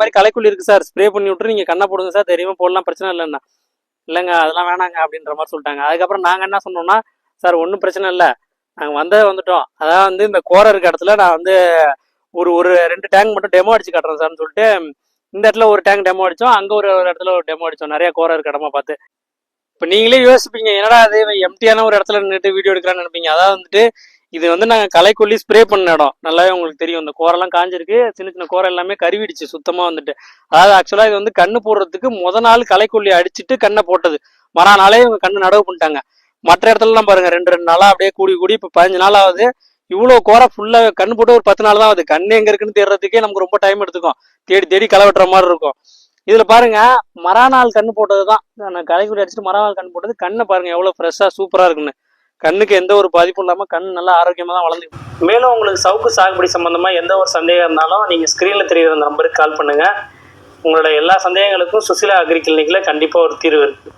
மாதிரி களைக்குள்ளி இருக்கு sir. Spray பண்ணி விட்டு நீங்க கண்ணை போடுங்க சார். தெரியுமா போடலாம் பிரச்சனை இல்லைன்னா இல்லைங்க அதெல்லாம் வேணாங்க அப்படின்ற மாதிரி சொல்லிட்டாங்க. அதுக்கப்புறம் நாங்க என்ன சொன்னோம்னா சார் ஒன்றும் பிரச்சனை இல்லை. நாங்கள் வந்தே வந்துட்டோம். அதான் வந்து இந்த கோரை இருக்க இடத்துல நான் வந்து ஒரு ஒரு ரெண்டு டேங்க் மட்டும் டெமோ அடிச்சு காட்டுறேன் சார்னு சொல்லிட்டு இந்த இடத்துல ஒரு டேங்க் டெமோ அடிச்சோம். அங்கே ஒரு ஒரு இடத்துல ஒரு டெமோ அடிச்சோம். நிறைய கோரை இருக்க இடமா பார்த்து. இப்போ நீங்களே யோசிப்பீங்க என்னடா அது எம்டியான ஒரு இடத்துல நின்றுட்டு வீடியோ எடுக்கிறான்னு நினைப்பீங்க. அதாவது வந்துட்டு இது வந்து நாங்கள் களைக்கொல்லி ஸ்ப்ரே பண்ண இடம். நல்லாவே உங்களுக்கு தெரியும். இந்த கோரெல்லாம் காஞ்சிருக்கு. சின்ன சின்ன கோரை எல்லாமே கருவிடுச்சு சுத்தமாக வந்துட்டு. அதாவது ஆக்சுவலாக இது வந்து கண்ணு போடுறதுக்கு முத நாள் களைக்கொல்லி அடிச்சுட்டு கண்ணை போட்டது. மறுநாளே இவங்க கண்ணு நடவு பண்ணிட்டாங்க. மற்ற இடத்துலலாம் பாருங்கள் ரெண்டு ரெண்டு நாளாக அப்படியே கூடி கூடி இப்போ பதினஞ்சு நாள் ஆகுது. இவ்வளோ கோரை ஃபுல்லாக கண்ணு போட்டு ஒரு பத்து நாள் தான் ஆகுது. கண்ணு எங்கே இருக்குன்னு தேடுறதுக்கே நமக்கு ரொம்ப டைம் எடுத்துக்கும். தேடி தேடி களை வெட்டுற மாதிரி இருக்கும். இதில் பாருங்க மறாநாள் கண்ணு போட்டது தான் நான் களைக்குள்ளி அடிச்சுட்டு மறாநாள் கண்ணு போட்டது. கண்ணை பாருங்க எவ்வளோ ஃப்ரெஷ்ஷாக சூப்பராக இருக்குன்னு. கண்ணுக்கு எந்த ஒரு பாதிப்பும் இல்லாம கண் நல்லா ஆரோக்கியமா தான் வளர்ந்து மேலும் உங்களுக்கு சவுக்கு சாகுபடி சம்பந்தமா எந்த ஒரு சந்தேகம் இருந்தாலும் நீங்க ஸ்கிரீன்ல தெரியுற நம்பருக்கு கால் பண்ணுங்க. உங்களோட எல்லா சந்தேகங்களுக்கும் சுசிலா அக்ரி கிளினிக்ல கண்டிப்பா ஒரு தீர்வு இருக்கு.